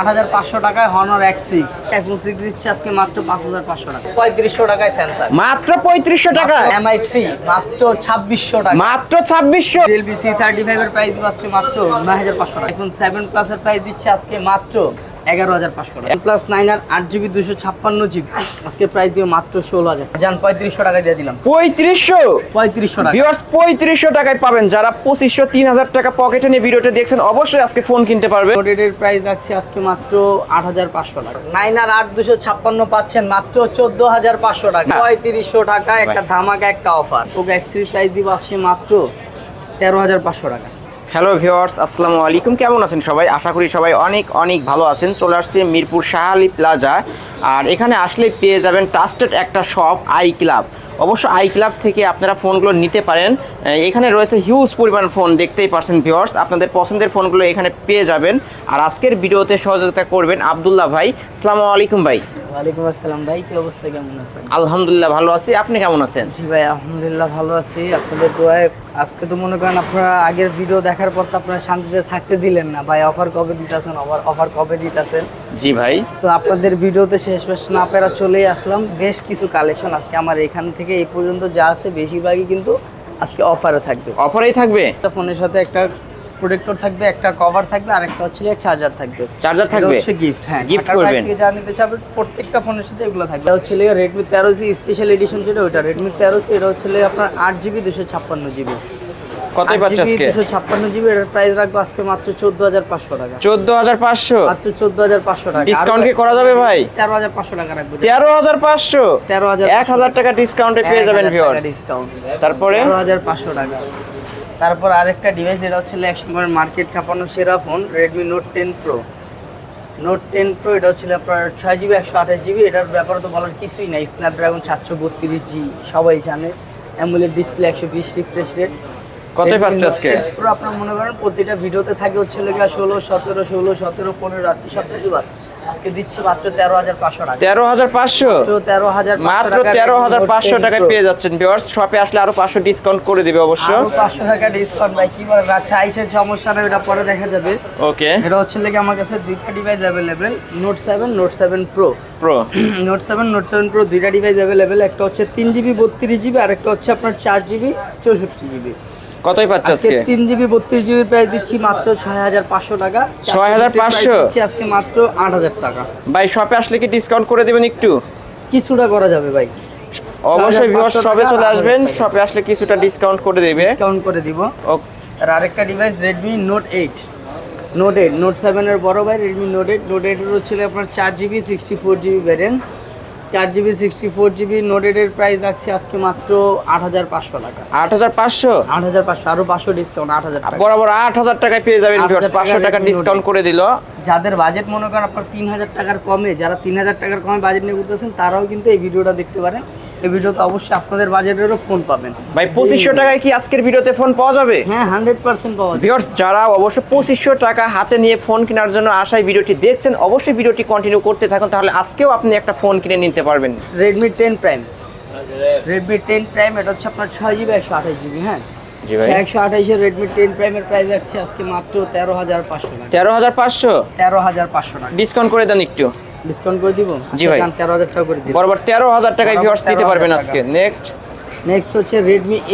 আট হাজার পাঁচশো টাকায় হনর এক্স সিক্স এখন সিক্স দিচ্ছে আজকে মাত্র পাঁচ হাজার পাঁচশো টাকা। পঁয়ত্রিশশো টাকায় স্যামসাং মাত্র পঁয়ত্রিশশো টাকা? এম আই থ্রি মাত্র ছাব্বিশশো টাকা। মাত্র ছাব্বিশশো? রিয়েলমি সি থার্টি ফাইভের প্রাইস দিব আজকে মাত্র নয় হাজার পাঁচশো টাকা। এখন সেভেন প্লাসের প্রাইস দিচ্ছে আজকে মাত্র এগারো হাজার পাঁচশো টাকা। প্লাস নাইন আর আট জিবি দুশো ছাপ্পান্ন জিবি আজকে প্রাইস দিব মাত্র ষোলো হাজার। যান পঁয়ত্রিশশো টাকা দিয়ে দিলাম। পঁয়ত্রিশশো? পঁয়ত্রিশশো টাকা। পঁয়ত্রিশশো টাকায় পাবেন। যারা পঁচিশশো তিন হাজার টাকা পকেটে নিয়ে ভিডিওটা দেখছেন অবশ্যই আজকে ফোন কিনতে পারবে। নোটেডের প্রাইস রাখছি আজকে মাত্র আট হাজার পাঁচশো টাকা। নাইন আর আট দুশো ছাপ্পান্ন পাচ্ছেন মাত্র চোদ্দ হাজার পাঁচশো টাকা। পঁয়ত্রিশশো টাকা একটা ধামাকা একটা অফার ওকে এক্সির প্রাইস দিব আজকে মাত্র তেরো হাজার পাঁচশো টাকা। হ্যালো ভিউয়ার্স আসসালামু আলাইকুম। কেমন আছেন সবাই? আশা করি সবাই অনেক অনেক ভালো আছেন। চলে আসছে মিরপুর শাহালি প্লাজা। আর এখানে আসলে পেয়ে যাবেন ট্রাস্টেড একটা শপ আই ক্লাব অবশ্য আই ক্লাব থেকে আপনারা ফোনগুলো নিতে পারেন। এখানে রয়েছে হিউজ পরিমাণ ফোন দেখতেই পারছেন ভিউয়ার্স আপনাদের পছন্দের ফোনগুলো এখানে পেয়ে যাবেন। আর আজকের ভিডিওতে সহযোগিতা করবেন আবদুল্লাহ ভাই। আসসালামু আলাইকুম ভাই। ওয়ালাইকুম আসসালাম ভাই কি অবস্থা কেমন আছেন? আলহামদুলিল্লাহ ভালো আছি। আপনি কেমন আছেন? জি ভাই আলহামদুলিল্লাহ ভালো আছি। আপনাদের দোয়ায় আজকে তো মনে করেন আপনারা আগের ভিডিও দেখার পর তো আপনারা শান্তিতে থাকতে দিলেন না। ভাই অফার কবে দিতেছেন? অফার অফার কবে দিতেছেন? জি ভাই। তো আপনাদের ভিডিওতে শেষ পেশ না পেরা চলেই আসলাম। বেশ কিছু কালেকশন আজকে আমার এখান থেকে এই পর্যন্ত যা আছে বেশিরভাগই কিন্তু আজকে অফারে থাকবে। অফারেই থাকবে? ফোনের সাথে একটা প্রোটেক্টর থাকবে একটা কভার থাকবে আর একটা হচ্ছে চার্জার থাকবে। চার্জার থাকবে? হচ্ছে গিফট হ্যাঁ। বাইরে করবেন। যা নিতে চাবে প্রত্যেকটা ফোনের সাথে এগুলো থাকবে। এটা হচ্ছে রেডমি তেরো সি স্পেশাল এডিশন যেটা রেডমি তেরো সি এটা হচ্ছে আপনার আট জিবি দুশো ছাপ্পান্ন জিবি কতই পাচ্ছে আজকে? দুশো ছাপ্পান্ন জিবি এটার প্রাইস রাখব আজকে মাত্র চোদ্দ হাজার পাঁচশো টাকা। চোদ্দ হাজার পাঁচশো? মাত্র চোদ্দ হাজার পাঁচশো টাকা। ডিসকাউন্ট কি করা যাবে ভাই? তেরো হাজার পাঁচশো টাকা রাখব। তেরো হাজার পাঁচশো? তেরো হাজার এক হাজার টাকা ডিসকাউন্টে পেয়ে যাবেন ভিউয়ার্স ডিসকাউন্ট তারপরে? তেরো হাজার পাঁচশো টাকা। তারপর আরেকটা ডিভাইস যেটা হচ্ছে এক সময় মার্কেট কাঁপানো সেরা phone Redmi note ten pro note ten pro এটা হচ্ছে আপনার ছয় জিবি একশো আঠাশ জিবি এটার ব্যাপারে তো বলার কিছুই নাই। স্ন্যাপড্রাগন সাতশো বত্রিশ জি সবাই জানে। অ্যামুলেট ডিসপ্লে একশো বিশ রিফ্রেশ রেট কতই পাচ্ছে আজকে? আপনার মনে করেন প্রতিটা ভিডিওতে থাকে হচ্ছে লেগে ষোলো সতেরো ষোলো সতেরো পনেরো আজকে সব কিছু আজকে দিচ্ছি মাত্র তেরো হাজার পাঁচশো টাকা। তেরো হাজার পাঁচশো? তেরো হাজার মাত্র তেরো হাজার পাঁচশো টাকায় পেয়ে যাচ্ছেন ভিউয়ার্স শপে আসলে আরও পাঁচশো ডিসকাউন্ট করে দিবে অবশ্য। পাঁচশো টাকা ডিসকাউন্ট ভাই কি বলেন? আচ্ছা আইসের সমস্যা নেই এটা পরে দেখা যাবে। ওকে এটা হচ্ছে লেগে আমার কাছে দুইটা device available note seven note seven pro pro note seven note seven pro দুইটা ডিভাইস অ্যাভেলেবেল একটা হচ্ছে তিন জিবি বত্রিশ জিবি আর একটা হচ্ছে আপনার চার জিবি চৌষট্টি জিবি কতই পাচ্ছে আজকে আজকে? তিন জিবি বত্রিশ জিবি প্রাইস দিচ্ছি মাত্র ছয় হাজার পাঁচশো টাকা। 6,500 দিচ্ছি আজকে মাত্র আট হাজার টাকা। ভাই শপে আসলে কি ডিসকাউন্ট করে দিবেন একটু? কিছুটা করা যাবে ভাই। অবশ্যই 6,500 শপে চলে আসবেন 8,000 শপে আসলে কিছুটা ডিসকাউন্ট করে দিবে। ডিসকাউন্ট করে দিব। আর আরেকটা device Redmi note eight note eight note সেভেনের বড় ভাই রেডমি নোট এইট নোট এইটের হচ্ছিল আপনার চার GB sixty four GB variant চার GB sixty four GB note এর প্রাইস রাখছি আজকে মাত্র আট হাজার পাঁচশো টাকা। আট হাজার পাঁচশো? আট হাজার পাঁচশো আরও পাঁচশো ডিসকাউন্ট আট হাজার টাকা। বরাবর আট হাজার টাকায় পেয়ে যাবেন 8,000 ভিউয়ার্স টাকা পাঁচশো টাকা ডিসকাউন্ট করে দিল। যাদের বাজেট মনে করেন আপনার তিন হাজার টাকার কমে যারা তিন হাজার টাকার কমে বাজেট নিয়ে করতেছেন তারাও কিন্তু এই ভিডিওটা দেখতে পারেন। এই ভিডিওতে অবশ্যই আপনাদের বাজেটেরও ফোন পাবেন। ভাই পঁচিশশো টাকায় কি আজকের ভিডিওতে ফোন পাওয়া যাবে? হ্যাঁ হান্ড্রেড পার্সেন্ট পাওয়া ভিউয়ার্স যারা অবশ্য পঁচিশশো টাকা হাতে নিয়ে ফোন কেনার জন্য আশায় ভিডিওটি দেখছেন অবশ্যই ভিডিওটি কন্টিনিউ করতে থাকুন তাহলে আজকেও আপনি একটা ফোন কিনে নিতে পারবেন। Redmi ten prime Redmi ten prime এটা হচ্ছে আপনার ছয় জিবি একশো আঠাশ জিবি হ্যাঁ? একশো আঠাইশের রেডমি টেন প্রাইমের প্রাইস যাচ্ছে আজকে মাত্র তেরো হাজার পাঁচশো তেরো হাজার পাঁচশো? তেরো হাজার পাঁচশো ডিসকাউন্ট করে দেন একটু। ডিসকাউন্ট করে দিব? জি ভাই। তেরো হাজার টাকা করে দিব বরাবর তেরো হাজার টাকায় বরাবর ভিউয়ার্স দিতে পারবেন আজকে। নেক্সট নেক্সট হচ্ছে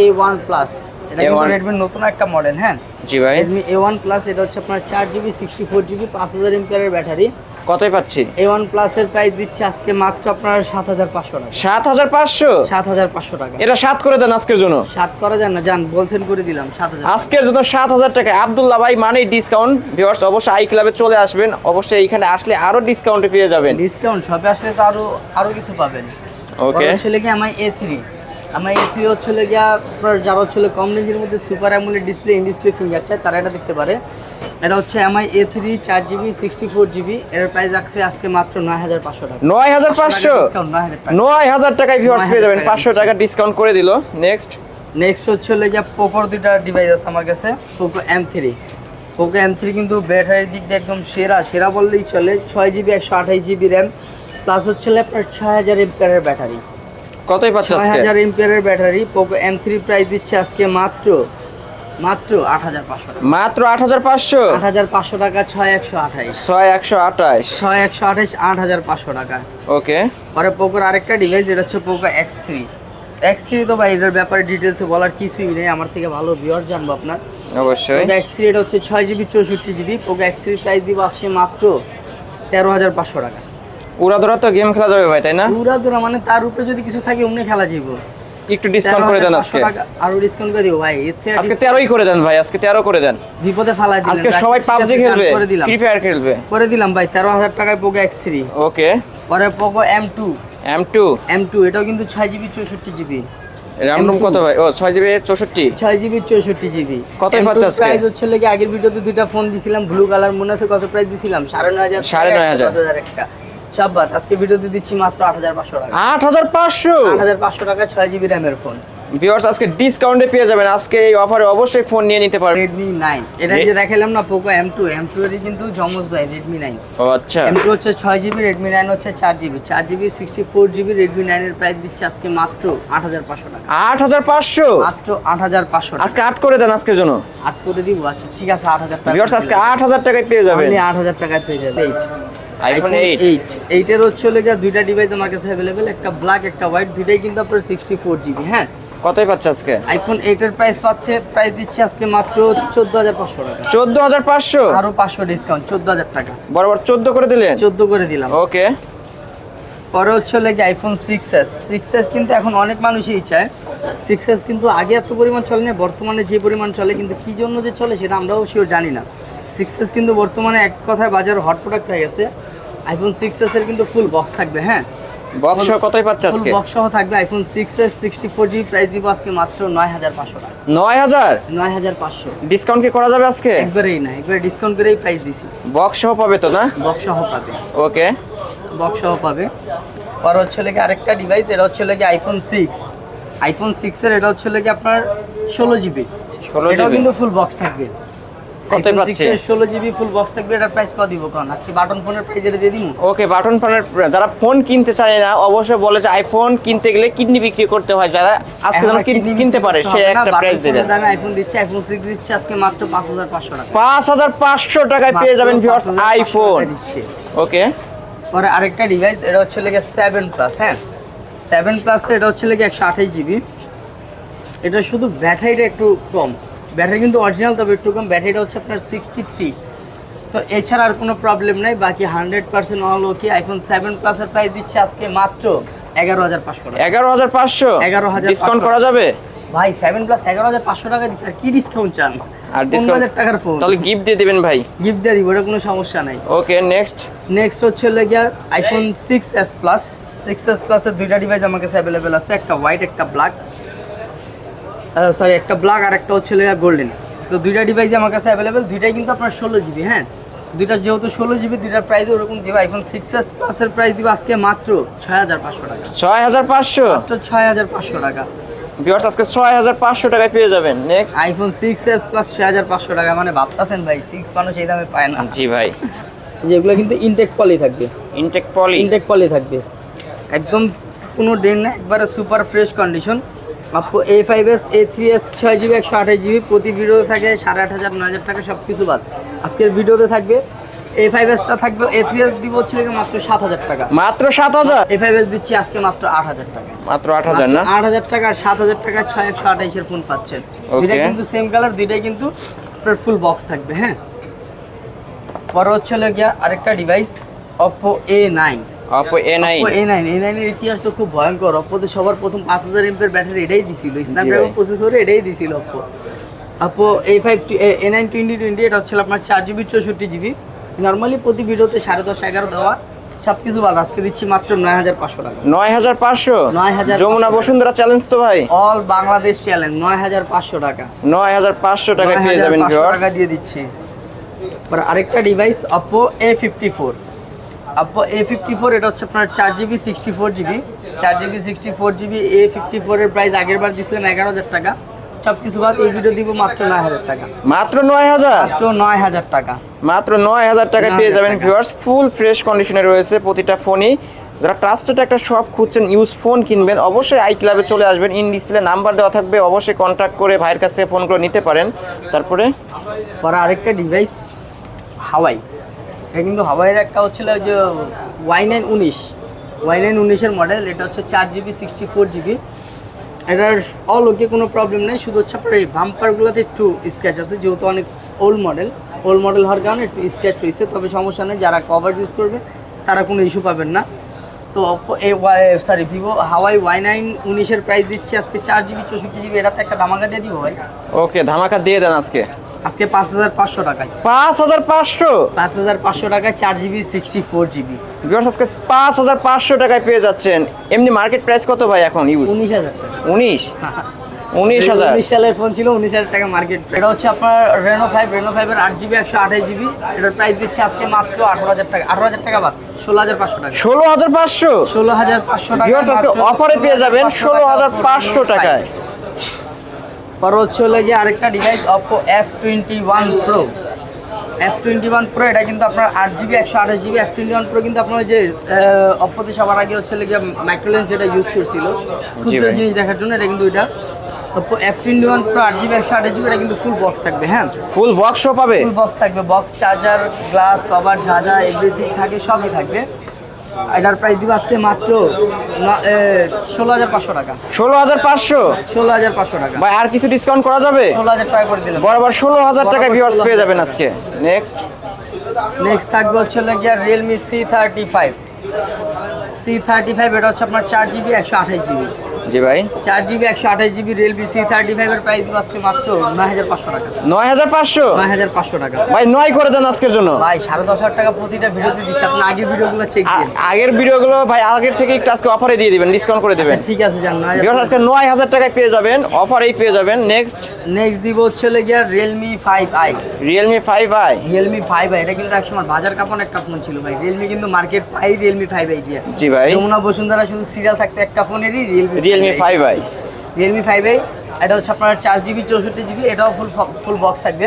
এ ওয়ান প্লাস এটা কিন্তু A1 রেডমির নতুন একটা মডেল হ্যাঁ? জি ভাই। এ ওয়ান প্লাস এটা হচ্ছে আপনার চার জিবি সিক্সটি ফোর জিবি পাঁচ হাজার এমপিয়ারের ব্যাটারি। কতই পাচ্ছি? এ ওয়ান প্লাসের প্রাইস দিচ্ছে আজকে মাত্র আপনার সাত হাজার পাঁচশো টাকা। সাত হাজার পাঁচশো? সাত হাজার পাঁচশো টাকা। এটা সাত করে দেন আজকের জন্য। সাত করা যান না যান বলছেন করে দিলাম সাত হাজার আজকের জন্য সাত হাজার টাকা। আবদুল্লাহ ভাই মানে ডিসকাউন্ট ভিউয়ার্স অবশ্যই আই ক্লাবে চলে আসবেন। অবশ্যই এখানে আসলে আরও ডিসকাউন্টে পেয়ে যাবেন। ডিসকাউন্ট সবে আসলে তো আরও আরও কিছু পাবেন। ওকে হচ্ছে কি আমার এ থ্রি আমার এ থ্রি হচ্ছে লেগে আপনার যারা হচ্ছে কম রেঞ্জের মধ্যে super AMOLED display in display finger চায় তারা এটা দেখতে পারে। এটা হচ্ছে এমআই এ থ্রি চার জিবি সিক্সটি ফোর জিবি এর প্রাইস আছে আজকে মাত্র নয় হাজার পাঁচশো টাকা। নয় হাজার পাঁচশো? নয় হাজার টাকায় ভিউয়ার্স পেয়ে যাবেন পাঁচশো টাকা ডিসকাউন্ট করে দিল। নেক্সট নেক্সট হচ্ছে লেগে পোকোর দুইটা ডিভাইস আছে আমার কাছে Poco M three Poco M three কিন্তু ব্যাটারির দিক দিয়ে একদম সেরা সেরা বললেই চলে ছয় জিবি একশো আঠাশ জিবি র্যাম প্লাস হচ্ছে আপনার ছয় হাজার এমপিয়ারের ব্যাটারি কতই পাচ্ছে ছয় হাজার এমপিয়ারের battery Poco M three price দিচ্ছে আজকে মাত্র মাত্র আট হাজার পাঁচশো টাকা। মাত্র আট হাজার পাঁচশো? আট হাজার পাঁচশো টাকা ছয় একশো আঠাইশ। ছয় একশো আঠাশ ছয় একশো আঠাইশ আট হাজার পাঁচশো টাকা। ওকে। পরে পোকোর আরেকটা ডিভাইস যেটা হচ্ছে Poco X three X three তো ভাই এটার ব্যাপারে ডিটেলসে বলার কিছুই নেই। আমার থেকে ভালো ভিওর জানব আপনার। অবশ্যই। এক্স থ্রি এটা হচ্ছে ছয় জিবি চৌষট্টি GB. Poco X three price দিব আজকে মাত্র তেরো হাজার পাঁচশো টাকা। উড়া ধরা তো গেম খেলা যাবে ভাই তাই না? দূরা মানে তার উপরে যদি কিছু থাকে অমনি খেলা যাব একটু ডিসকাউন্ট করে দেন আজকে। আরও ডিসকাউন্ট করে দিব ভাই। আজকে তেরোই করে দেন ভাই আজকে তেরো করে দেন। বিপদে ফালাই দিলেন আজকে সবাই পাবজি খেলবে ফ্রি ফায়ার খেলবে। করে দিলাম ভাই তেরো হাজার টাকায় পোকো এক্স থ্রি ওকে পরে Poco M two M two M two এটাও কিন্তু ছয় জিবি চৌষট্টি জিবি র্যাম রুম কত ভাই? ও ছয় জিবি চৌষট্টি। ছয় জিবি চৌষট্টি জিবি কতই পাচ্ছে আজকে? প্রাইস হচ্ছে লেগে আগের ভিডিওতে দুইটা ফোন দিছিলাম ব্লু কালার মনে আছে কত প্রাইস দিছিলাম? সাড়ে নয় হাজার বাদ আজকে ভিডিওতে দিচ্ছি মাত্র আট হাজার পাঁচশো টাকা। আট হাজার পাঁচশো? আট হাজার পাঁচশো টাকা ছয় জিবি র্যামের ফোন ভিউয়ার্স আজকে ডিসকাউন্টে পেয়ে যাবেন। আজকে এই অফারে অবশ্যই ফোন নিয়ে নিতে পারবেন। রেডমি নাইন এটা Re- যে দেখালাম না পোকো এম টু এম কিন্তু জমজ ভাই রেডমি নাইন ও আচ্ছা। এম টু হচ্ছে ছয় জিবি রেডমি নাইন হচ্ছে চার জিবি চার GB sixty four GB Redmi নাইনের প্রাইস দিচ্ছে আজকে মাত্র আট হাজার পাঁচশো টাকা। আট হাজার পাঁচশো? মাত্র আট হাজার পাঁচশো টাকা। আজকে আট করে দেন আজকের জন্য। আট করে দিব আচ্ছা ঠিক আছে আট হাজার টাকা ভিউয়ার্স আজকে আট হাজার টাকায় পেয়ে যাবেন। আট হাজার টাকায় পেয়ে যাবে এইট আইফোন এইট এইট এইটের হচ্ছে হলো গিয়ে দুইটা ডিভাইস আমার কাছে অ্যাভেলেবেল একটা ব্ল্যাক একটা হোয়াইট দুইটাই কিন্তু আপনার সিক্সটি ফোর জিবি হ্যাঁ? কতই পাচ্ছে আজকে? আইফোন এইটের প্রাইস পাচ্ছে প্রাইস দিচ্ছে আজকে মাত্র চোদ্দ হাজার পাঁচশো টাকা। চোদ্দ হাজার পাঁচশো? আরও পাঁচশো ডিসকাউন্ট চোদ্দ হাজার টাকা। বরাবর চোদ্দ করে দিলেন? চোদ্দ করে দিলাম। ওকে। পরে হচ্ছে হলো গিয়ে iPhone six S six S কিন্তু এখন অনেক মানুষই চায়। সিক্স এস কিন্তু আগে এত পরিমাণ চলে না বর্তমানে যে পরিমাণ চলে কিন্তু কি জন্য যে চলে সেটা আমরাও শিওর জানি না। সিক্স এস কিন্তু বর্তমানে এক কথায় বাজার হট প্রোডাক্ট হয়ে গেছে। আইফোন সিক্স এস এর কিন্তু ফুল বক্স থাকবে হ্যাঁ? বক্স কতই পাচ্ছে আজকে? বক্স সহ থাকবে iPhone six S sixty four GB price দিব আজকে মাত্র নয় হাজার পাঁচশো টাকা। নয় হাজার? নয় হাজার পাঁচশো। ডিসকাউন্ট কি করা যাবে আজকে? একবারেই না একবারে ডিসকাউন্ট করেই প্রাইস দিছি। বক্স সহ পাবে তো না? বক্স সহ পাবে। ওকে বক্স সহ পাবে। আর হচ্ছে লেগে আরেকটা ডিভাইস এটা হচ্ছে লেগে আইফোন সিক্স আইফোন সিক্সের এটা হচ্ছে লেগে আপনার ষোলো জিবি 16 এটাও কিন্তু ফুল বক্স থাকবে। কতই পাচ্ছে? ষোলো জিবি ফুল বক্স থাকবে এটার প্রাইস কত দিব কারণ আজকে বাটন ফোনের প্রাইস এটা দিয়ে দিব ওকে বাটন ফোনের যারা ফোন কিনতে চায় না অবশ্যই বলে যে আইফোন কিনতে গেলে কিডনি বিক্রি করতে হয়। যারা আজকে কিন- কিনতে পারে সে একটা প্রাইস দিয়ে দেন আইফোন দিচ্ছে আইফোন সিক্স দিচ্ছে আজকে মাত্র পাঁচ হাজার পাঁচশো টাকা। পাঁচ হাজার পাঁচশো টাকায় পেয়ে যাবেন ভিউয়ার্স আইফোন ওকে। পরে আরেকটা ডিভাইস এটা হচ্ছে লেগে সেভেন প্লাস হ্যাঁ? সেভেন প্লাসের এটা হচ্ছে লেগে একশো আঠাশ জিবি এটা শুধু ব্যাটারিটা একটু কম। ব্যাটারি কিন্তু অরিজিনাল তবে একটু কম। ব্যাটারিটা হচ্ছে আপনার সিক্সটি থ্রি তো এছাড়া আর কোনো প্রবলেম নেই বাকি hundred percent all okay iPhone seven প্লাসের প্রাইস দিচ্ছে আজকে মাত্র এগারো হাজার পাঁচশো টাকা। এগারো হাজার পাঁচশো? 11,500 ডিসকাউন্ট করা যাবে? ভাই সেভেন প্লাস এগারো হাজার পাঁচশো টাকা দিচ্ছে। আর কি ডিসকাউন্ট চান? আর ডিসকাউন্ট হাজার টাকার ফোন তাহলে গিফট দিয়ে দিবেন ভাই। গিফট দিয়ে দিব ওটা কোনো সমস্যা নাই। ওকে নেক্সট নেক্সট হচ্ছে লেগে iPhone six S plus six S প্লাসের দুইটা ডিভাইস আমার কাছে অ্যাভেলেবেল আছে। একটা হোয়াইট একটা ব্ল্যাক সরি একটা ব্ল্যাক আর একটা হচ্ছে গোল্ডেন তো দুইটা ডিভাইস আমার কাছে অ্যাভেলেবেল দুইটাই কিন্তু আপনার ষোলো জিবি হ্যাঁ? দুইটা যেহেতু ষোলো জিবি দুইটার প্রাইস ওরকম দিব। আইফোন সিক্স এস প্লাসের প্রাইস দিব আজকে মাত্র ছয় হাজার পাঁচশো টাকা। ছয় হাজার পাঁচশো? মাত্র ছয় হাজার পাঁচশো টাকা। ভিউয়ার্স আজকে ছয় হাজার পাঁচশো টাকায় পেয়ে যাবেন। নেক্সট আইফোন প্লাস ছয় হাজার পাঁচশো টাকা মানে ভাবতাছেন ভাই মানুষ এই দামে পায় না। জি ভাই। যেগুলো কিন্তু ইনটেক পলি থাকবে। ইনটেক পলি ইনটেক পলি থাকবে। একদম কোনো ডেন না একবারে সুপার ফ্রেশ কন্ডিশন আপু A five S A three S ছয় জিবি একশো আঠাশ জিবি প্রতি ভিডিওতে থাকে সাড়ে আট হাজার নয় হাজার টাকা সব কিছু বাদ। আজকের ভিডিওতে থাকবে এ ফাইভ এসটা থাকবে এ থ্রি এস দিব হচ্ছে মাত্র সাত হাজার টাকা। মাত্র সাত হাজার? এ ফাইভ এস দিচ্ছি আজকে মাত্র আট হাজার টাকা। মাত্র আট হাজার না? আট হাজার টাকা আর সাত হাজার টাকা ছয় একশো আঠাইশের ফোন পাচ্ছেন। Okay. দুইটা কিন্তু সেম কালার দুইটাই কিন্তু আপনার ফুল বক্স থাকবে হ্যাঁ? পরে হচ্ছে হলো গিয়া আরেকটা device Oppo A nine Oppo A nine A nine A নাইনের ইতিহাস তো খুব ভয়ঙ্কর। সবার প্রথম পাঁচ হাজার এমপের ব্যাটারি এটাই দিছিল। স্ন্যাপড্রাগন। প্রসেসরে এটাই দিছিল Oppo A five A nine twenty twenty এটা হচ্ছে আপনার চার জিবি চৌষট্টি জিবি নর্মালি প্রতি ভিডিওতে সাড়ে দশ এগারো দেওয়া। সব কিছু বাদ আজকে দিচ্ছি মাত্র নয় হাজার পাঁচশো টাকা। নয় হাজার পাঁচশো? 9,500 যমুনা বসুন্ধরা চ্যালেঞ্জ তো ভাই। অল বাংলাদেশ চ্যালেঞ্জ নয় হাজার পাঁচশো টাকা। নয় হাজার পাঁচশো টাকায় পেয়ে যাবেন টাকা দিয়ে দিচ্ছি। আরেকটা device Oppo A fifty four Oppo A fifty four এটা হচ্ছে আপনার চার জিবি সিক্সটি ফোর জিবি চার GB sixty four GB A fifty ফোরের প্রাইস আগের বার দিয়েছিলাম এগারো হাজার টাকা। সব কিছু বাদ এই ভিডিও দিব মাত্র নয় হাজার টাকা। মাত্র নয় হাজার? মাত্র নয় হাজার টাকা। মাত্র নয় হাজার টাকায় পেয়ে যাবেন ভিউয়ার্স ফুল ফ্রেশ কন্ডিশনে রয়েছে প্রতিটা ফোনই যারা ট্রাস্টেড একটা শপ খুঁজছেন ইউজ ফোন কিনবেন অবশ্যই আই ক্লাবে চলে আসবেন। ইন ডিসপ্লে নাম্বার দেওয়া থাকবে অবশ্যই কন্ট্যাক্ট করে ভাইয়ের কাছ থেকে ফোন করে নিতে পারেন। তারপরে? পরে আরেকটা ডিভাইস হাওয়াই এটা কিন্তু হাওয়াইয়ের একটা হচ্ছিল যে ওয়াই নাইন উনিশ। ওয়াই নাইন উনিশের মডেল এটা হচ্ছে চার জিবি সিক্সটি ফোর জিবি এটার অল ওকে কোনো প্রবলেম নেই, শুধু হচ্ছে আপনার এই বাম্পারগুলোতে একটু স্ক্র্যাচ আছে, যেহেতু অনেক ওল্ড মডেল ওল্ড মডেল হওয়ার কারণে একটু স্ক্র্যাচ হয়েছে তবে সমস্যা নেই, যারা কভার ইউজ করবে, তারা কোনো ইস্যু পাবেন না। তো এই sorry Vivo Huawei Y nine উনিশের প্রাইস দিচ্ছি আজকে চার জিবি চৌষট্টি জিবি এটাতে একটা ধামাকা দিয়ে দিব ভাই। ওকে ধামাকা দিয়ে দেন আজকে। আজকে পাঁচ হাজার পাঁচশো টাকায়। পাঁচ হাজার পাঁচশো? পাঁচ হাজার পাঁচশো টাকায় ভিউয়ার্স আজকে পাঁচ হাজার পাঁচশো টাকায় পেয়ে যাচ্ছেন। এমনি মার্কেট প্রাইস কত ভাই এখন ইউজ উনিশ হাজার টাকা। উনিশ? উনিশ হাজার? উনিশ সালের ফোন ছিল উনিশ হাজার টাকা মার্কেট এটা হচ্ছে আপনার রেনো ফাইভ রেনো ফাইভের আট জিবি একশো আঠাশ জিবি। এটার প্রাইস দিচ্ছে আজকে মাত্র আঠারো হাজার টাকা। আঠারো হাজার টাকা বাদ ষোলো হাজার পাঁচশো টাকা। ষোলো হাজার পাঁচশো? ষোলো হাজার পাঁচশো টাকা অফারে পেয়ে যাবেন ষোলো হাজার পাঁচশো টাকায়। পরে হচ্ছে হলো গিয়ে আরেকটা device Oppo F twenty one pro F twenty one pro এটা কিন্তু আপনার আট জিবি একশো আঠাশ GB F twenty one pro কিন্তু আপনার যে অপোতে সবার আগে হচ্ছে গিয়ে মাইক্রোলেন্স এটা ইউজ করছিল। ক্ষুদ্র জিনিস দেখার জন্য এটা কিন্তু এটা Oppo F twenty one pro আট জিবি একশো আঠাশ জিবি এটা কিন্তু ফুল বক্স থাকবে হ্যাঁ? ফুল বক্স শো পাবে? ফুল বক্স থাকবে বক্স চার্জার গ্লাস কভার যা যা এভরিথিং থাকে সবই থাকবে। এটার প্রাইস দিব আজকে মাত্র ষোলো হাজার পাঁচশো টাকা। ষোলো হাজার পাঁচশো? ষোলো হাজার পাঁচশো টাকা। ভাই আর কিছু ডিসকাউন্ট করা যাবে? ষোলো হাজার টাকা করে দিলাম। বরাবর ষোলো হাজার টাকা ভিউয়ার্স পেয়ে যাবেন আজকে। নেক্সট নেক্সট থাকবে হচ্ছে গিয়া Realme C thirty five C thirty five এটা হচ্ছে আপনার চার জিবি একশো আঠাশ জিবি জি ভাই। চার জিবি একশো আঠাশ জিবি রিয়েলমি সি থার্টি ফাইভের প্রাইস দিব আজকে মাত্র নয় হাজার পাঁচশো টাকা। নয় হাজার পাঁচশো? নয় হাজার পাঁচশো টাকা। ভাই নয় করে দেন আজকের জন্য। ভাই সাড়ে দশ হাজার টাকা প্রতিটা ভিডিওতে দিচ্ছে। আপনি আগের ভিডিওগুলো চেক আগের ভিডিওগুলো ভাই আগের থেকে একটু আজকে অফারে দিয়ে দিবেন ডিসকাউন্ট করে দেবেন। ঠিক আছে জান আজকে নয় হাজার টাকায় পেয়ে যাবেন অফারেই পেয়ে যাবেন। নেক্সট নেক্সট দিব হচ্ছে গিয়া Realme five I Realme five I Realme five I এটা কিন্তু একসময় বাজার কাপন একটা ফোন ছিল ভাই। রিয়েলমি কিন্তু মার্কেট পাই রিয়েলমি ফাইভ আই দিয়ে। জি ভাই। যমুনা বসুন্ধরা শুধু সিরিয়াল থাকতে একটা ফোনেরই Realme Realme five I Realme five I এটা হচ্ছে আপনার চার জিবি চৌষট্টি জিবি এটাও ফুল ফুল বক্স থাকবে।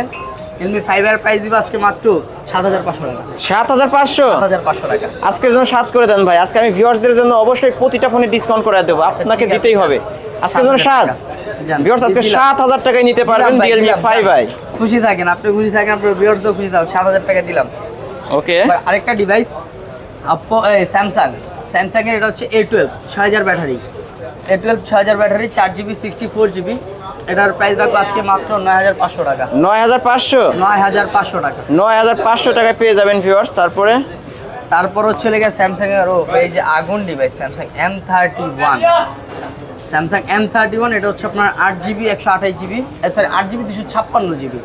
রিয়েলমি ফাইভ এর প্রাইস দিব আজকে মাত্র সাত হাজার পাঁচশো টাকা। সাত হাজার পাঁচশো? হাজার পাঁচশো টাকা। আজকের জন্য সাত করে দেন ভাই। আজকে আমি ভিউয়ার্সদের জন্য অবশ্যই প্রতিটা ফোনে ডিসকাউন্ট করে দেবো। আপনাকে আচ্ছা, আছে। দিতেই হবে। আজকের জন্য সাত। ভিউয়ার্স আজকে। সাত হাজার টাকায় নিতে পারবেন রিয়েলমি ফাইভ। আই খুশি থাকেন আপনি খুশি থাকেন আপনার বিয়ার্সও খুশি থাকুন সাত হাজার টাকা দিলাম। ওকে। আরেকটা ডিভাইস আপো স্যামসাং স্যামসাংয়ের এটা হচ্ছে এ টুয়েলভ ছয় হাজার ব্যাটারি। এ টুয়েলভ ছয় হাজার ব্যাটারি চার জিবি সিক্সটি ফোর জিবি এটার প্রাইস রাখব আজকে মাত্র নয় হাজার পাঁচশো টাকা। নয় হাজার পাঁচশো? নয় হাজার পাঁচশো টাকা। নয় হাজার পাঁচশো টাকায় পেয়ে যাবেন ভিউয়ার্স তারপরে? তারপর হচ্ছে লেগে স্যামসাং এর ও এই যে আগুন device Samsung M thirty one Samsung M thirty one এটা হচ্ছে আপনার আট জিবি একশো আঠাশ জিবি সরি আট জিবি দুশো ছাপ্পান্ন জিবি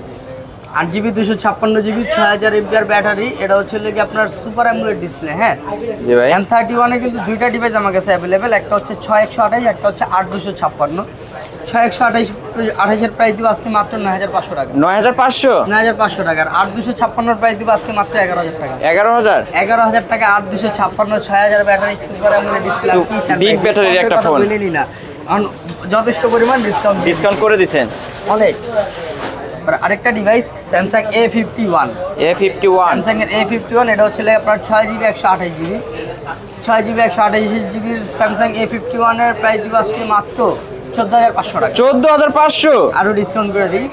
আট জিবি দুশো ছাপ্পান্ন জিবি ছয় হাজার এমপিআর ব্যাটারি। এটা হচ্ছে লেগে আপনার সুপার অ্যামুলেট ডিসপ্লে হ্যাঁ? এম থার্টি ওয়ানে কিন্তু দুইটা ডিভাইস আমার কাছে অ্যাভেলেবেল একটা হচ্ছে ছয় একশো আঠাশ একটা হচ্ছে আট দুশো ছাপ্পান্ন। ছয় একশো আঠাশ আঠাশের প্রাইস দিব আজকে মাত্র নয় হাজার পাঁচশো টাকা। নয় হাজার পাঁচশো? নয় হাজার পাঁচশো টাকা। আর আট দুশো ছাপ্পান্নর প্রাইস দিব আজকে মাত্র এগারো হাজার টাকা। এগারো হাজার? এগারো হাজার টাকা আট দুশো ছাপ্পান্ন ছয় হাজার ব্যাটারি সুপার অ্যামোলেড ডিসপ্লে সু- big একটা phone। বলিনি না। কারণ যথেষ্ট পরিমাণ ডিসকাউন্ট ডিসকাউন্ট করে দিছেন অনেক। এবার আরেকটা device Samsung A fifty one A fifty one Samsung এর এ ফিফটি ওয়ান এটা হচ্ছে আপনার ছয় জিবি একশো আঠাশ জিবি ছয় জিবি একশো আঠাশ জিবির স্যামসাং এ ফিফটি ওয়ানের প্রাইস দিব আজকে মাত্র চোদ্দ হাজার পাঁচশো টাকা। চোদ্দ হাজার পাঁচশো? আরও ডিসকাউন্ট করে দিই।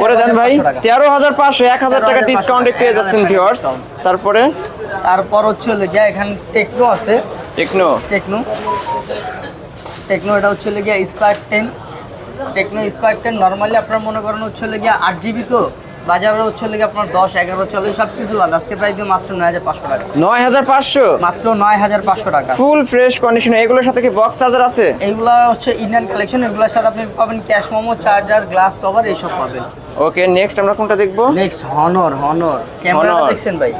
করে দেন ভাই তেরো হাজার পাঁচশো এক হাজার টাকা 13,500 ডিসকাউন্টে পেয়ে যাচ্ছেন 1,000 ভিউয়ার্স তারপরে? তারপর হচ্ছে গিয়া এখানে টেকনো আছে। টেকনো টেকনো টেকনো এটা হচ্ছে গিয়া Spark ten Tecno Spark ten normally আপনার মনে করেন হচ্ছে হলো গিয়া আট জিবি তো বাজারে হচ্ছে হলো গিয়া আপনার দশ এগারো চলে সব কিছু বাদ আজকে প্রাইস দিয়ে মাত্র নয় হাজার পাঁচশো টাকা। নয় হাজার পাঁচশো? মাত্র নয় হাজার পাঁচশো টাকা। ফুল ফ্রেশ কন্ডিশন এগুলোর সাথে কি বক্স চার্জার আছে? এইগুলো হচ্ছে ইন্ডিয়ান কালেকশন এগুলোর সাথে আপনি পাবেন cash memo charger glass cover এইসব পাবেন। ওকে নেক্সট আমরা কোনটা দেখব? নেক্সট হনর হনর ক্যামেরা দেখছেন ভাই?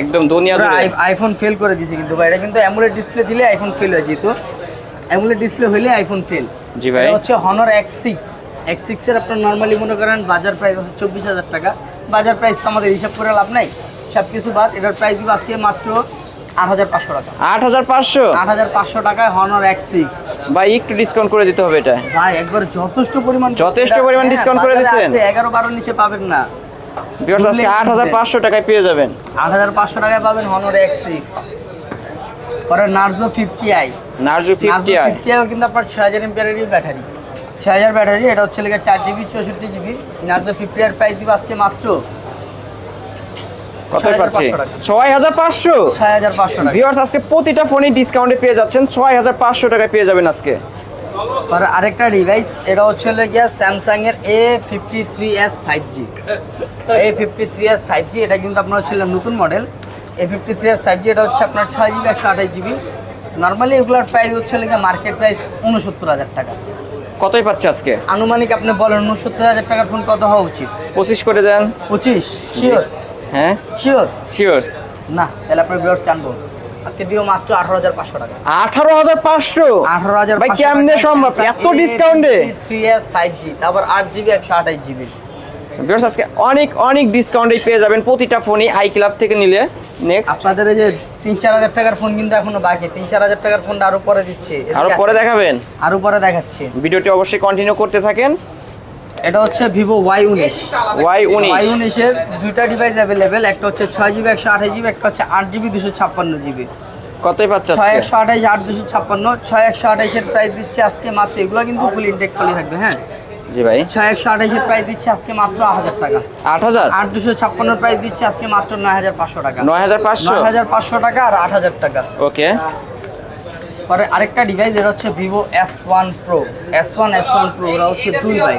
একদম দুনিয়া আই- আইফোন ফেল করে দিছে কিন্তু ভাই এটা কিন্তু অ্যামুলেট ডিসপ্লে দিলে আইফোন ফেল হয়ে যেত। অ্যামুলেট ডিসপ্লে হলে আইফোন ফেল জি ভাই। এটা হচ্ছে হনর এক্স সিক্স এক্স সিক্সের আপনার নর্মালি মনে করেন বাজার প্রাইস আছে চব্বিশ হাজার টাকা। বাজার প্রাইস তো আমাদের হিসাব করে লাভ নাই। সব কিছু বাদ এটার প্রাইস দিব আজকে মাত্র আট হাজার পাঁচশো টাকা। আট হাজার পাঁচশো? আট হাজার পাঁচশো টাকায় হনর এক্স সিক্স ভাই একটু ডিসকাউন্ট করে দিতে হবে এটা। ভাই একবার যথেষ্ট পরিমাণ যথেষ্ট পরিমাণ ডিসকাউন্ট করে বাজারে দিচ্ছেন? এগারো বারোর নিচে পাবেন না। ভিউয়ার্স আজকে আট হাজার পাঁচশো টাকায় পেয়ে যাবেন। আট হাজার পাঁচশো টাকায় পাবেন হনর এক্স সিক্স পরে Narzo fifty I Narzo fifty I fifty I কিন্তু আপনার ছয় হাজার এমপিয়ারেরই ব্যাটারি ছয় হাজার ব্যাটারি এটা হচ্ছে লেগে চার জিবি চৌষট্টি জিবি নার্জো ফিফটি আর প্রাইস দিব আজকে মাত্র কত 6500 পাচ্ছি? টাকা। ছয় হাজার পাঁচশো? পাঁচশো টাকা। আজকে প্রতিটা ফোনই ডিসকাউন্টে পেয়ে যাচ্ছেন। ছয় হাজার পাঁচশো টাকায় পেয়ে যাবেন আজকে। আর আরেকটা ডিভাইস এটা হচ্ছে হলো গিয়া স্যামসাং এর A fifty three S five G A fifty three S five G এটা কিন্তু আপনার হচ্ছে নতুন model A fifty three S five G এটা হচ্ছে আপনার ছয় জিবি একশো আঠাশ জিবি নর্মালি এগুলোর প্রাইস হচ্ছে লেগে মার্কেট প্রাইস উনসত্তর হাজার টাকা। কতই পাচ্ছে আজকে? আনুমানিক আপনি বলেন উনসত্তর হাজার টাকার ফোন কত হওয়া উচিত? পঁচিশ করে দেন। পঁচিশ? শিওর হ্যাঁ? শিওর শিওর না তাহলে আপনার ভিউয়ার্স কানবো আজকে দিও মাত্র আঠারো হাজার পাঁচশো টাকা। আঠারো হাজার পাঁচশো? আঠারো হাজার ভাই কেমনে সম্ভব? এত ডিসকাউন্টে থ্রি এস ফাইভ জি তারপর আট জিবি একশো আঠাশ জিবি ভিউয়ার্স আজকে অনেক অনেক ডিসকাউন্টে পেয়ে যাবেন প্রতিটা ফোনই আই ক্লাব থেকে নিলে। নেক্সট আপনাদের এই যে তিন চার হাজার টাকার ফোন কিন্তু এখনও বাকি। তিন চার হাজার টাকার ফোনটা আরও পরে দিচ্ছে। আরও পরে দেখাবেন? আরও পরে দেখাচ্ছে। ভিডিওটি অবশ্যই কন্টিনিউ করতে থাকেন। এটা হচ্ছে ভিভো ওয়াই উনিশ। ওয়াই ওয়াই উনিশের দুইটা ডিভাইস অ্যাভেলেবেল একটা হচ্ছে ছয় জিবি একশো আঠাশ জিবি একটা হচ্ছে আট জিবি দুশো ছাপ্পান্ন জিবি কতই পাচ্ছে ছয় একশো আঠাশ আট দুশো ছাপ্পান্ন ছয় একশো আঠাশের প্রাইস দিচ্ছে আজকে মাত্র। এগুলো কিন্তু ফুল ইনটেক কলি থাকবে হ্যাঁ? জি ভাই। ছয় একশো আঠাশের প্রাইস দিচ্ছে আজকে মাত্র আট হাজার টাকা। আট হাজার? আট দুশো ছাপ্পান্নর প্রাইস দিচ্ছে আজকে মাত্র নয় হাজার পাঁচশো টাকা। নয় হাজার পাঁচশো? নয় হাজার পাঁচশো টাকা আর আট হাজার টাকা। ওকে। পরে আরেকটা ডিভাইস এটা হচ্ছে Vivo S one pro S one S one pro ওরা হচ্ছে দুই by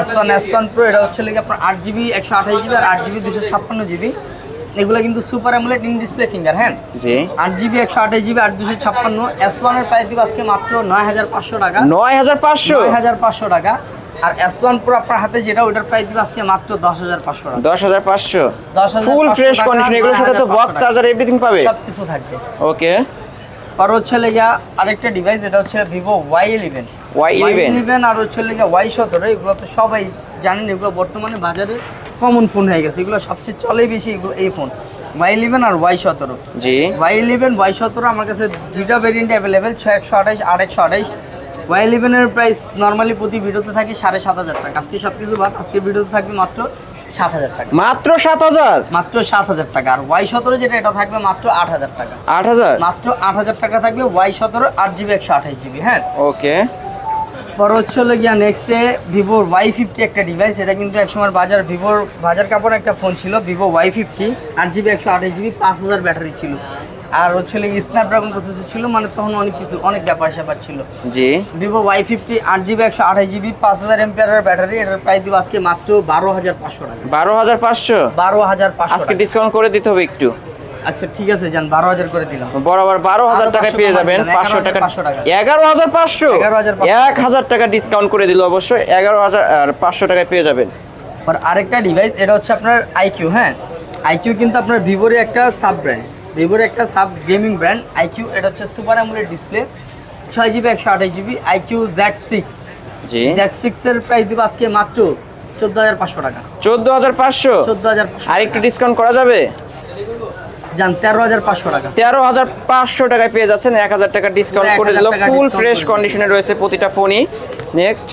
S one S one pro এটা হচ্ছে লেগে আপনার আট জিবি একশো আঠাশ জিবি আর আট জিবি দুশো ছাপ্পান্ন জিবি এগুলো কিন্তু super AMOLED in display finger হ্যাঁ? জি। আট জিবি একশো আঠাশ জিবি আট দুশো ছাপ্পান্ন। এস ওয়ানের প্রাইস দিব আজকে মাত্র নয় হাজার পাঁচশো টাকা। নয় হাজার পাঁচশো? নয় হাজার পাঁচশো টাকা। আর এস ওয়ান প্রো আপনার হাতে যেটা ওটার প্রাইস দিব আজকে মাত্র দশ হাজার পাঁচশো টাকা। দশ হাজার পাঁচশো? 10,500 ফুল ফ্রেশ কন্ডিশন এগুলোর সাথে তো বক্স চার্জার এভরিথিং পাবে। সব কিছু থাকবে। ওকে আর হচ্ছে লেগে আরেকটা ডিভাইস এটা হচ্ছে Vivo Y eleven Y11 eleven আর হচ্ছে লেগে ওয়াই সতেরো এগুলো তো সবাই জানেন এগুলো বর্তমানে বাজারে কমন ফোন হয়ে গেছে। এগুলো সবচেয়ে চলে বেশি এগুলো এই ফোন ওয়াই ইলেভেন আর ওয়াই সতেরো। জি। ওয়াই ইলেভেন ওয়াই সতেরো আমার কাছে দুইটা ভেরিয়েন্ট অ্যাভেলেবেল ছয় একশো আঠাইশ আর একশো আঠাইশ ওয়াই ইলেভেনের প্রাইস নর্মালি প্রতি ভিডিওতে থাকে সাড়ে সাত হাজার টাকা। আজকে সব কিছু বাদ আজকের ভিডিওতে থাকবে মাত্র সাত হাজার টাকা। মাত্র সাত হাজার? মাত্র সাত হাজার টাকা। আর ওয়াই সতেরো যেটা এটা থাকবে মাত্র আট হাজার টাকা। আট হাজার? মাত্র আট হাজার টাকা থাকবে ওয়াই সতেরো আট জিবি একশো আঠাশ জিবি হ্যাঁ? ওকে। পর হচ্ছে হলো গিয়া নেক্সটে ভিভোর ওয়াই ফিফটি একটা ডিভাইস এটা কিন্তু একসময় বাজার। ভিভোর বাজার কাপড় একটা ফোন ছিল ভিভো ওয়াই ফিফটি আট জিবি একশো আঠাশ জিবি পাঁচ হাজার ব্যাটারি ছিল। আর হচ্ছে স্ন্যাপড্রাগন প্রসেসর ছিল মানে তখন অনেক কিছু অনেক ব্যাপার স্যাপার ছিল। জি। ভিভো ওয়াই ফিফটি আট জিবি একশো আঠাশ জিবি পাঁচ হাজার এমপিয়ারের ব্যাটারি এটার প্রাইস দিব আজকে মাত্র বারো হাজার পাঁচশো টাকা। বারো হাজার পাঁচশো? বারো হাজার পাঁচশো আজকে ডিসকাউন্ট করে দিতে হবে একটু। আচ্ছা ঠিক আছে যান বারো হাজার করে দিলাম। বরাবর বারো হাজার টাকায় পেয়ে যাবেন পাঁচশো টাকা 11,500 টাকা। এগারো হাজার পাঁচশো? 11,500 এক হাজার টাকা ডিসকাউন্ট করে দিল অবশ্যই এগারো হাজার আর পাঁচশো টাকায় পেয়ে যাবেন। আর আরেকটা ডিভাইস এটা হচ্ছে আপনার আইকিউ হ্যাঁ? আইকিউ কিন্তু আপনার ভিভোর একটা সাব ব্র্যান্ড ভিভোর একটা সাব গেমিং ব্র্যান্ড আইকিউ এটা হচ্ছে সুপার অ্যামুলেট ডিসপ্লে ছয় জিবি একশো আঠাশ জিবি আইকিউ জ্যাড সিক্স জি। জ্যাড সিক্সের প্রাইস দিব আজকে মাত্র চোদ্দ হাজার পাঁচশো টাকা। চোদ্দ হাজার পাঁচশো? চোদ্দ হাজার আর একটু ডিসকাউন্ট করা যাবে? যান তেরো হাজার পাঁচশো টাকা। তেরো হাজার পাঁচশো টাকায় পেয়ে যাচ্ছেন এক হাজার টাকা ডিসকাউন্ট করে 1000 দিল ফুল ফ্রেশ কন্ডিশনে রয়েছে প্রতিটা ফোনই নেক্সট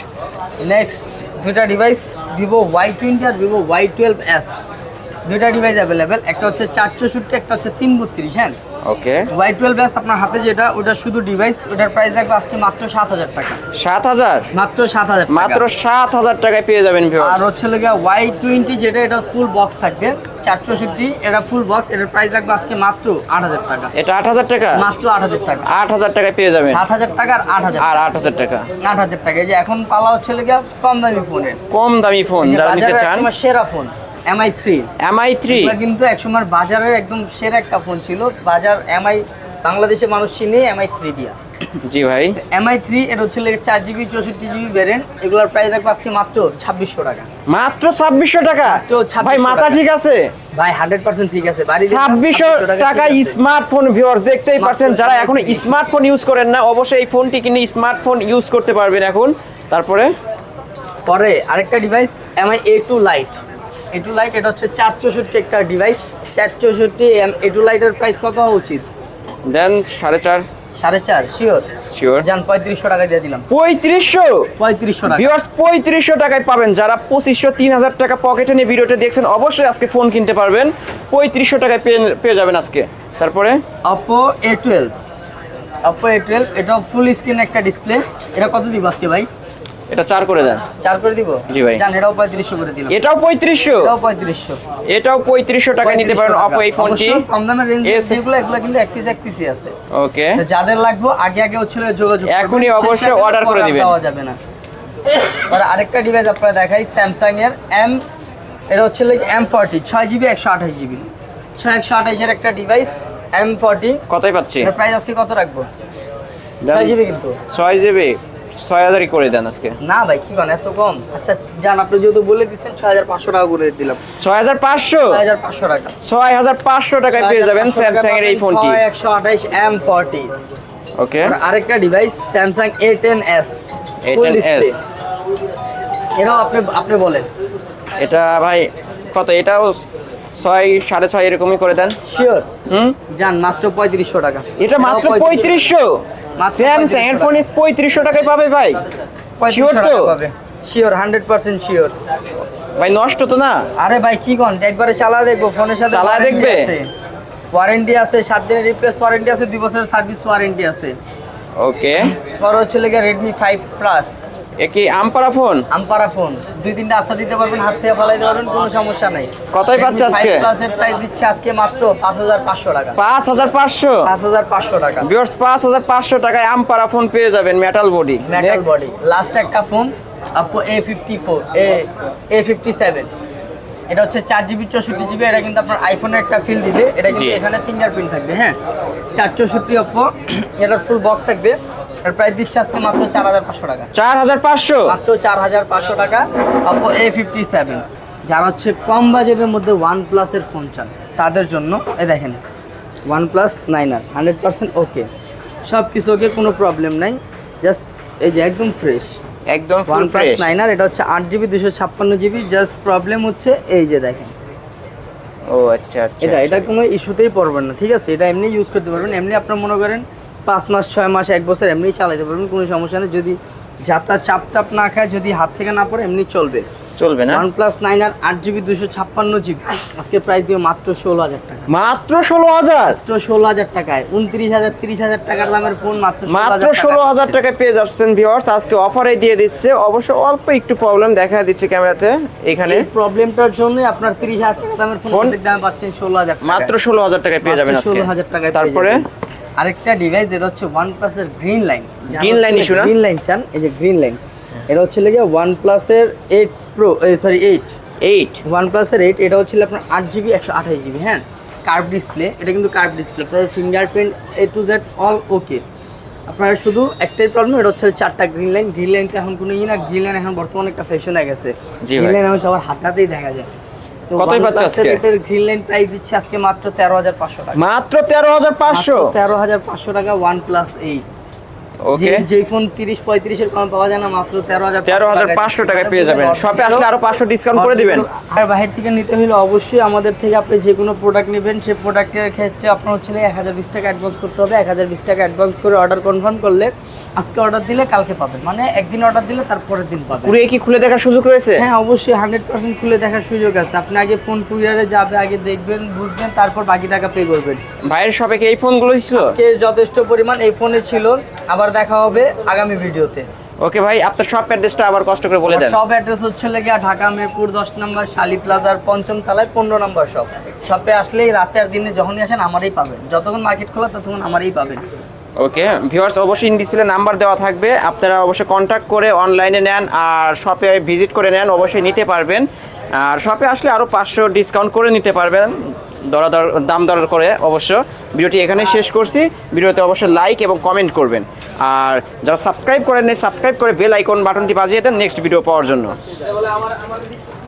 নেক্সট দুইটা ডিভাইস ভিভো ওয়াই টোয়েন্টি আর ভিভো ওয়াই টুয়েলভ এস দুইটা ডিভাইস অ্যাভেলেবেল একটা হচ্ছে চার চৌষট্টি একটা হচ্ছে তিন বত্রিশ হ্যাঁ? ওকে ওয়াই টুয়েলভ এস আপনার হাতে যেটা ওটা শুধু ডিভাইস ওটার প্রাইস রাখবে আজকে মাত্র সাত হাজার টাকা। সাত হাজার? মাত্র সাত হাজার মাত্র সাত হাজার টাকায় পেয়ে যাবেন আর হচ্ছে লেগে ওয়াই টোয়েন্টি যেটা এটা ফুল বক্স থাকবে চার চৌষট্টি এটা ফুল বক্স এটার প্রাইস রাখবে আজকে মাত্র আট হাজার টাকা। এটা আট হাজার টাকা? মাত্র আট হাজার টাকা। আট হাজার টাকায় পেয়ে যাবেন। সাত হাজার টাকা আর আট হাজার আর আট হাজার টাকা। আট হাজার টাকা। এই যে এখন পালা হচ্ছে লেগে কম দামি ফোনের কম দামি ফোন যারা নিতে চান। সেরা phone Mi three Mi three কিন্তু একসময় বাজারের একদম সেরা একটা ফোন ছিল। বাজার এমআই বাংলাদেশে মানুষ চিনে এমআই থ্রি দিয়া। জি ভাই। এমআই থ্রি এটা হচ্ছে চার জিবি চৌষট্টি জিবি ভ্যারিয়েন্ট এগুলোর প্রাইস রাখব আজকে মাত্র ছাব্বিশশো টাকা। মাত্র ছাব্বিশশো টাকা? 2600 ভাই মাথা ঠিক আছে? ভাই হান্ড্রেড পার্সেন্ট ঠিক আছে। ছাব্বিশশো টাকা স্মার্টফোন ভিউয়ার্স দেখতেই পাচ্ছেন যারা এখন স্মার্টফোন ইউজ করেন না অবশ্যই এই ফোনটি কিনে স্মার্টফোন ইউজ করতে পারবেন এখন। তারপরে? পরে আরেকটা device Mi A two lite A two lite এটা হচ্ছে চার চৌষট্টি একটা ডিভাইস চার চৌষট্টি এ টু লাইটের প্রাইস কত হওয়া উচিত? দেন সাড়ে চার। সাড়ে চার শিওর শিওর যান পঁয়ত্রিশশো টাকা দিয়ে দিলাম। পঁয়ত্রিশশো? পঁয়ত্রিশশো টাকা। ভিউয়ার্স পঁয়ত্রিশশো টাকায় পাবেন। যারা পঁচিশশো তিন হাজার টাকা পকেটে নিয়ে ভিডিওটা দেখছেন অবশ্যই আজকে ফোন কিনতে পারবেন। পঁয়ত্রিশশো টাকায় পেয়ে পেয়ে যাবেন আজকে। তারপরে? Oppo A twelve Oppo A twelve এটাও ফুল স্ক্রিন একটা ডিসপ্লে এটা কত দিব আজকে ভাই? এটা চার করে দেন। চার করে দিব? জি ভাই। জান এটাও পঁয়ত্রিশশো করে দিলাম। এটাও পঁয়ত্রিশশো? এটাও পঁয়ত্রিশশো। এটাও পঁয়ত্রিশশো টাকা নিতে পারেন অপো এই ফোনটি। কম দামের রেঞ্জ যেগুলো এগুলো কিন্তু এক পিস এক পিসই আছে। ওকে যাদের লাগবে আগে আগে হচ্ছিল যোগাযোগ এখনই অবশ্যই order করে দিবেন। দেওয়া যাবে না। আর আরেকটা ডিভাইস আপনারা দেখাই স্যামসাং এর এম এটা হচ্ছে এম ফর্টি ছয় জিবি একশো আঠাশ জিবি ছয় একশো আঠাশের একটা ডিভাইস এম ফর্টি কতই পাচ্ছি? প্রাইস আজকে কত রাখব? ছয় জিবি কিন্তু। ছয় জিবি ছয় হাজারই করে দেন আজকে। না ভাই কি করেন এত কম? আচ্ছা জান আপনি যেহেতু বলে দিচ্ছেন ছয় হাজার পাঁচশো টাকা করে দিলাম। ছয় হাজার পাঁচশো? হাজার পাঁচশো টাকা। ছয় হাজার পাঁচশো টাকায় পেয়ে যাবেন স্যামসাং এর এই ফোনটি একশো আঠাশ এম ফর্টি ওকে আরেকটা device Samsung A ten S A10s এটাও আপনি আপনি বলেন। এটা ভাই কত? এটাও ছয় সাড়ে ছয় এরকমই করে দেন। শিওর হুম? যান মাত্র পঁয়ত্রিশশো টাকা। এটা মাত্র পঁয়ত্রিশশো। স্যামসাং এর 3500 ফোন পঁয়ত্রিশশো টাকায় পাবে ভাই। শিওর তো? শিওর হান্ড্রেড পার্সেন্ট শিওর ভাই নষ্ট তো না? আরে ভাই কি কন? একবারে চালা দেখব ফোনের সাথে warranty দেখবে? ওয়ারেন্টি আছে সাত দিনের রিপ্লেস ওয়ারেন্টি আছে দুই বছরের সার্ভিস ওয়ারেন্টি আছে। ওকে পর হচ্ছে লেগে রেডমি ফাইভ প্লাস এ কি আমপারা ফোন? আম্পারা ফোন। দুই তিনটা আশা দিতে পারবেন হাত থেকে ফালাইতে পারবেন কোনো সমস্যা নাই। কতই পাচ্ছে আজকে? প্লাসের প্রাইস দিচ্ছে আজকে মাত্র পাঁচ হাজার পাঁচশো টাকা। পাঁচ হাজার পাঁচশো? পাঁচ হাজার পাঁচশো টাকা। বিয়ার্স পাঁচ হাজার পাঁচশো টাকায় আমপারা ফোন পেয়ে যাবেন metal body metal body last একটা phone Oppo A fifty four A A fifty seven এটা হচ্ছে চার জিবি চৌষট্টি জিবি এটা কিন্তু আপনার আইফোনের একটা ফিল দিবে। এটা কিন্তু এখানে ফিঙ্গারপ্রিন্ট থাকবে হ্যাঁ? চার চৌষট্টি অপো এটার ফুল বক্স থাকবে। এর প্রাইস দিচ্ছে আজকে মাত্র চার হাজার পাঁচশো টাকা। চার হাজার পাঁচশো? মাত্র চার হাজার পাঁচশো টাকা অপো এ ফিফটি সেভেন যারা হচ্ছে কম বাজেটের মধ্যে ওয়ান প্লাসের ফোন চান তাদের জন্য এ দেখেন ওয়ান প্লাস নাইন আর হান্ড্রেড পার্সেন্ট ওকে সব কিছু ওকে কোনো প্রবলেম নাই। জাস্ট এই যে একদম ফ্রেশ একদম ওয়ান ফুল প্লাস নাইন আর এটা হচ্ছে আট জিবি দুশো ছাপ্পান্ন জিবি জাস্ট প্রবলেম হচ্ছে এই যে দেখেন। ও আচ্ছা আচ্ছা এটা এটা আচ্ছা। কোনো ইস্যুতেই পড়বেন না ঠিক আছে? এটা এমনি ইউজ করতে পারবেন। এমনি আপনার মনে করেন পাঁচ মাস ছয় মাস এক বছর এমনি চালাতে পারবেন কোনো সমস্যা নেই। যদি যাত্রা চাপ টাপ না খায় যদি হাত থেকে না পড়ে এমনি চলবে। চলবে না? ওয়ান প্লাস নাইন আর আট জিবি দুশো ছাপ্পান্ন জিবি আজকে প্রাইস দিয়ে মাত্র ষোলো হাজার টাকা। মাত্র ষোলো হাজার? মাত্র ষোলো হাজার টাকায়। উনত্রিশ হাজার তিরিশ হাজার টাকার দামের ফোন মাত্র মাত্র ষোলো হাজার টাকায় পেয়ে যাচ্ছেন ভিওয়ার্স আজকে অফারে দিয়ে দিচ্ছে। অবশ্য অল্প একটু প্রবলেম দেখা দিচ্ছে ক্যামেরাতে এখানে। এই প্রবলেমটার জন্য আপনার তিরিশ হাজার টাকা দামের ফোন? দামে পাচ্ছেন ষোলো হাজার মাত্র ষোলো হাজার টাকায় পেয়ে যাবেন ষোলো হাজার টাকায় তারপরে। আরেকটা ডিভাইস এটা হচ্ছে ওয়ান প্লাসের green line Green line issue না? গ্রিন লাইন চান এই যে গ্রিন লাইন এটা হচ্ছে লেগে ওয়ান প্লাসের eight pro sorry eight eight one প্লাসের এইট এটা হচ্ছে আপনার আট জিবি একশো আঠাশ জিবি হ্যাঁ? কার্ভ ডিসপ্লে এটা কিন্তু কার্ভ ডিসপ্লে আপনার fingerprint A to Z all okay আপনার শুধু একটাই প্রবলেম এটা হচ্ছে চারটা গ্রিন লাইন গ্রিন লাইন তো এখন কোনো ই না গ্রিন লাইন এখন বর্তমানে একটা ফ্যাশন হয়ে গেছে। গ্রিন। লাইন এখন সবার হাতাতেই দেখা যায়। কতই পাচ্ছে আজকে? গ্রিন লাইন প্রাইস দিচ্ছে আজকে মাত্র তেরো হাজার পাঁচশো টাকা। মাত্র তেরো হাজার পাঁচশো? তেরো হাজার পাঁচশো টাকা ওয়ান প্লাস এইট ওকে। যে ফোন তিরিশ পঁয়ত্রিশের কম পাওয়া যায় না মাত্র তেরো হাজার তেরো হাজার পাঁচশো টাকায় পেয়ে যাবেন। শপে আসলে আরও পাঁচশো ডিসকাউন্ট করে দিবেন। আর বাইরে থেকে নিতে হলে অবশ্যই আমাদের থেকে আপনি যে কোনো প্রোডাক্ট নেবেন সেই প্রোডাক্টের ক্ষেত্রে আপনার হচ্ছে এক হাজার বিশ টাকা অ্যাডভান্স করতে হবে। এক হাজার বিশ টাকা অ্যাডভান্স করে অর্ডার কনফার্ম করলে আজকে অর্ডার দিলে কালকে পাবেন। মানে একদিন অর্ডার দিলে তারপরের দিন পাবেন। কুড়িয়ে কি খুলে দেখার সুযোগ রয়েছে? হ্যাঁ অবশ্যই হান্ড্রেড পার্সেন্ট খুলে দেখার সুযোগ আছে। আপনি আগে ফোন কুরিয়ারে যাবে আগে দেখবেন বুঝবেন তারপর বাকি টাকা পে করবেন। ভাইয়ের শপে কি এই ফোনগুলো ছিল? আজকে যথেষ্ট পরিমাণ এই ফোনে ছিল। আবার দেখা হবে আগামী ভিডিওতে। ওকে ভাই আপনার শপ অ্যাড্রেসটা আবার কষ্ট করে বলে দেন। সব অ্যাড্রেস হচ্ছে লেগে ঢাকা মিরপুর দশ নম্বর শালি প্লাজার পঞ্চম তলায় পনেরো নম্বর শপ শপে আসলেই রাতে আর দিনে যখনই আসেন আমারই পাবেন। যতক্ষণ মার্কেট খোলা ততক্ষণ আমারই পাবেন। ওকে ভিউয়ার্স অবশ্যই ইন ডিসপ্লে নাম্বার দেওয়া থাকবে। আপনারা অবশ্যই কন্ট্যাক্ট করে অনলাইনে নেন আর শপে ভিজিট করে নেন অবশ্যই নিতে পারবেন। আর শপে আসলে আরও পাঁচশো ডিসকাউন্ট করে নিতে পারবেন। দরা দর, দাম দর করে অবশ্য। ভিডিওটি এখানে শেষ করছি। ভিডিওতে অবশ্যই লাইক এবং কমেন্ট করবেন। আর যারা সাবস্ক্রাইব করেন সাবস্ক্রাইব করে বেল আইকন বাটনটি বাজিয়ে দেন নেক্সট ভিডিও পাওয়ার জন্য।